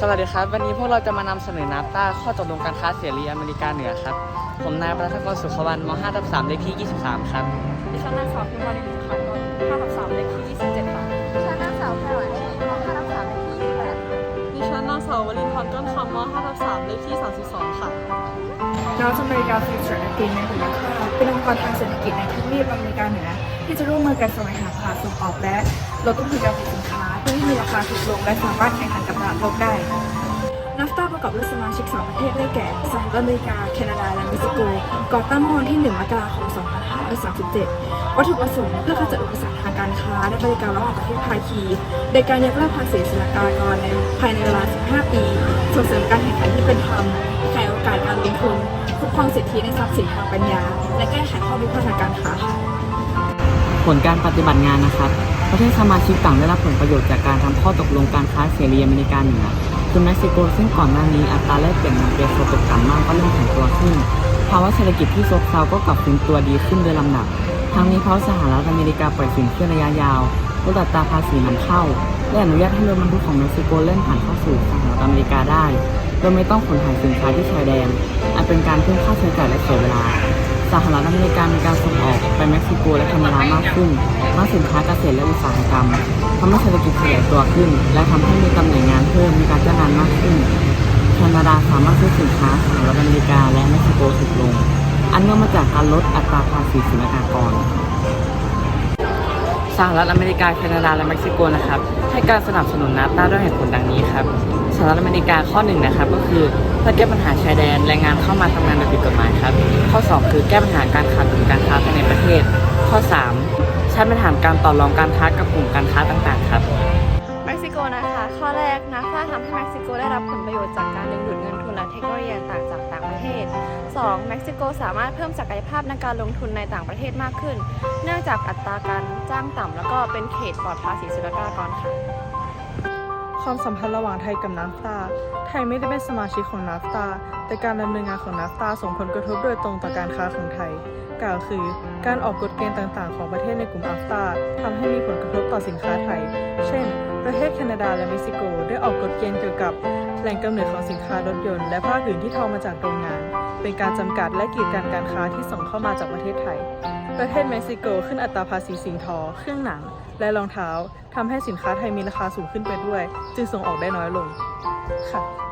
สวัสดีครับ วันนี้พวกเราจะมานำเสนอนับต้าข้อตกลงการค้าเสรีอเมริกาเหนือครับ ผมนายประทักรสุขวันม 5 ทับ3เลขที่ 23 ครับดิฉันนางสาวพิมพ์วารินคันนนท์5ทับ3เลขที่ สาววลินทร์ต้นคำม5ทับ3เลขที่ 32 ค่ะ North America Free Trade Agreement หรือ NAFTA เป็นองค์กรทางเศรษฐกิจในทวีปอเมริกาเหนือที่จะร่วมมือกันแสวงหาตลาดส่งออกและลดต้นทุนการผลิตสินค้า เพื่อให้มีราคาถูกลงและสามารถแข่งขันกับตลาดโลกได้ NAFTA ประกอบด้วยสมาชิก 2 ประเทศได้แก่สหรัฐอเมริกา แคนาดา และเม็กซิโก ก่อตั้งเมื่อวันที่ 1 มกราคม 2 2537 วัตถุประสงค์เพื่อขจัดอุปสรรคทางการค้าและบริการระหว่างประเทศภาคีโดยการยกเลิกภาษีศุลกากรในภายในเวลา 15 ปีส่งเสริมการแข่งขันที่เป็นธรรมขยายโอกาสการลงทุนคุ้มครองสิทธิในทรัพย์สินทางปัญญา และแก้ไขข้อพิพาททางการค้าค่ะผลการปฏิบัติงานนะครับ ประเทศสมาชิกต่างได้รับผลประโยชน์จากการทำข้อตกลงการค้าเสรีอเมริกาเหนือคือเม็กซิโกซึ่งก่อนหน้านี้อัตราแลกเปลี่ยนเงินเปโซตกต่ำมากก็เริ่มแข็งตัวขึ้น ภาวะเศรษฐกิจที่ซบเซาก็กลับฟื้นตัวดีขึ้นโดยลำดับทั้งนี้เพราะสหรัฐอเมริกาปล่อยสินเชื่อระยะยาวลดอัตราภาษีนำเข้า และอนุญาตให้รถบรรทุกของเม็กซิโกเล่นผ่านเข้าสู่สหรัฐอเมริกาได้ โดยไม่ต้องขนถ่ายสินค้าที่ชายแดนอันเป็นการเพิ่มค่าใช้จ่ายและเสียเวลาสหรัฐอเมริกามีการส่งออกไปเม็กซิโกและแคนาดามากขึ้นทั้งสินค้าเกษตรและอุตสาหกรรมทำให้เศรษฐกิจขยายตัวขึ้น และทำให้มีตำแหน่งงานเพิ่มมีการจ้างงานมากขึ้น แคนาดาสามารถซื้อสินค้าสหรัฐอเมริกาและเม็กซิโกถูกลง อันเนื่องมาจากการลดอัตราภาษีศุลกากรสหรัฐอเมริกาแคนาดาและเม็กซิโกนะครับให้การสนับสนุนนาต้าด้วยเหตุผลดังนี้ครับสหรัฐอเมริกาข้อหนึ่งนะครับ ก็คือเพื่อแก้ปัญหาชายแดนแรงงานเข้ามาทำงานโดยผิดกฎหมายครับ ข้อ 2 คือแก้ปัญหาการขาดดุลการค้าภายในประเทศ ข้อ 3 ใช้เป็นฐานการต่อรองการค้ากับกลุ่มการค้าต่างๆ ครับ กนาให้เม็กซิโกได้รับผลประโยชน์จากการดึงดูดเงินทุนและเทคโนโลยีต่างจากต่างประเทศ 2. เม็กซิโกสามารถเพิ่มศักยภาพในการลงทุนในต่างประเทศมากขึ้น เนื่องจากอัตราการจ้างต่ำแล้วก็เป็นเขตปลอดภาษีศุลกากรค่ะ ความสัมพันธ์ระหว่างไทยกับนาฟตาไทยไม่ได้เป็นสมาชิกของนาฟตาแต่การดำเนินงานของนาฟตาส่งผลกระทบโดยตรงต่อการค้าของไทย กล่าวคือ การออกกฎเกณฑ์ต่างๆ ของประเทศในกลุ่มอาฟตาทำให้มีผลกระทบต่อสินค้าไทย เช่น ประเทศแคนาดาและเม็กซิโก ได้ออกกฎเกณฑ์เกี่ยวกับแหล่งกำเนิดของสินค้ารถยนต์และภาคอื่นที่ทอมาจากโรงงาน เป็นการจำกัดและกีดกันการค้าที่ส่งเข้ามาจากประเทศไทย ประเทศเม็กซิโกขึ้นอัตราภาษีสิ่งทอ เครื่องหนัง และรองเท้าทำให้สินค้าไทยมีราคาสูงขึ้นไปด้วย จึงส่งออกได้น้อยลงค่ะ